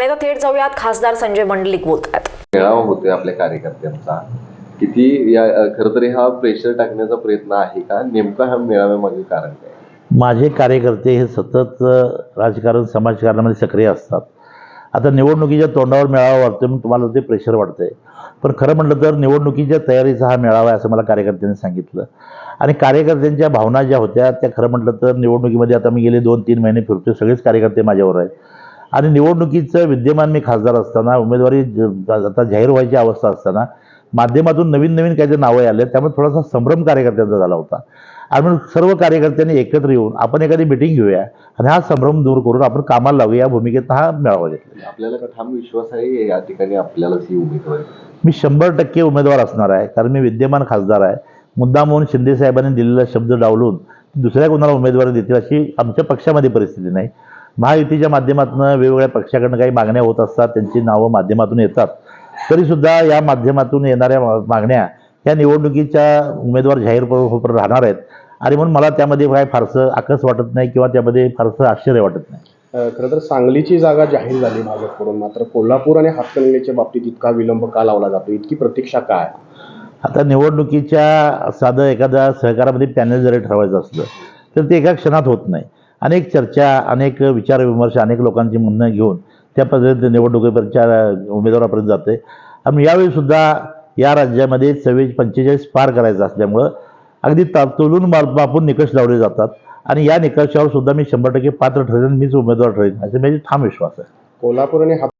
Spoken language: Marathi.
आणि आता थेट जाऊयात खासदार संजय मंडलिक बोलतात मेळावा होतोय आपल्या कार्यकर्त्यांचा. किती या खरं तरी हा प्रेशर टाकण्याचा प्रयत्न आहे का? नेमका हा मेळाव्यामागे कारण काय? माझे कार्यकर्ते हे सतत राजकारण समाजकारणामध्ये सक्रिय असतात. आता निवडणुकीच्या तोंडावर मेळावा वाटतो म्हणून तुम्हाला ते प्रेशर वाटतंय पण खरं म्हटलं तर निवडणुकीच्या तयारीचा हा मेळावा आहे असं मला कार्यकर्त्यांनी सांगितलं. आणि कार्यकर्त्यांच्या भावना ज्या होत्या त्या खरं म्हटलं तर निवडणुकीमध्ये आता मी गेले दोन तीन महिने फिरतो सगळेच कार्यकर्ते माझ्यावर आहेत. आणि निवडणुकीचं विद्यमान मी खासदार असताना उमेदवारी आता जाहीर व्हायची अवस्था असताना माध्यमातून नवीन नवीन काहीतरी नावं आले त्यामुळे थोडासा संभ्रम कार्यकर्त्यांचा झाला होता. आणि म्हणून सर्व कार्यकर्त्यांनी एकत्र येऊन आपण एखादी मिटिंग घेऊया आणि हा संभ्रम दूर करून आपण कामाला लावूया या भूमिकेत हा मेळावा घेतलेला आपल्याला ठाम विश्वास आहे? या ठिकाणी आपल्यालाच ही उमेदवारी. मी शंभर टक्के उमेदवार असणार आहे कारण मी विद्यमान खासदार आहे. मुद्दा म्हणून शिंदे साहेबांनी दिलेला शब्द डावलून दुसऱ्या कोणाला उमेदवारी देतील अशी आमच्या पक्षामध्ये परिस्थिती नाही. महायुतीच्या माध्यमातून वेगवेगळ्या पक्षाकडनं काही मागण्या होत असतात त्यांची नावं माध्यमातून येतात. तरीसुद्धा या माध्यमातून येणाऱ्या मागण्या या निवडणुकीच्या उमेदवार जाहीर होत राहणार आहेत. आणि म्हणून मला त्यामध्ये काय फारसं आकस वाटत नाही किंवा त्यामध्ये फारसं आश्चर्य वाटत नाही. खरं तर सांगलीची जागा जाहीर झाली भाजपकडून मात्र कोल्हापूर आणि हातकणंगलेच्या बाबतीत इतका विलंब का लावला जातो? इतकी प्रतीक्षा काय? आता निवडणुकीच्या साधं एखाद्या सहकारामध्ये पॅनल जरी ठरवायचं असलं तर ते एका क्षणात होत नाही. अनेक चर्चा अनेक विचारविमर्श अनेक लोकांची म्हणणं घेऊन त्या पद्धतीने निवडणुकीपर्यंत उमेदवारापर्यंत जाते आणि यावेळी सुद्धा या राज्यामध्ये चव्वेचाळीस पंचेचाळीस पार करायचं असल्यामुळं अगदी तातुलून मापून निकष लावले जातात. आणि या निकषावर सुद्धा मी शंभर टक्के पात्र ठरेन मीच उमेदवार ठरेन असे माझे ठाम विश्वास आहे. कोल्हापूर आणि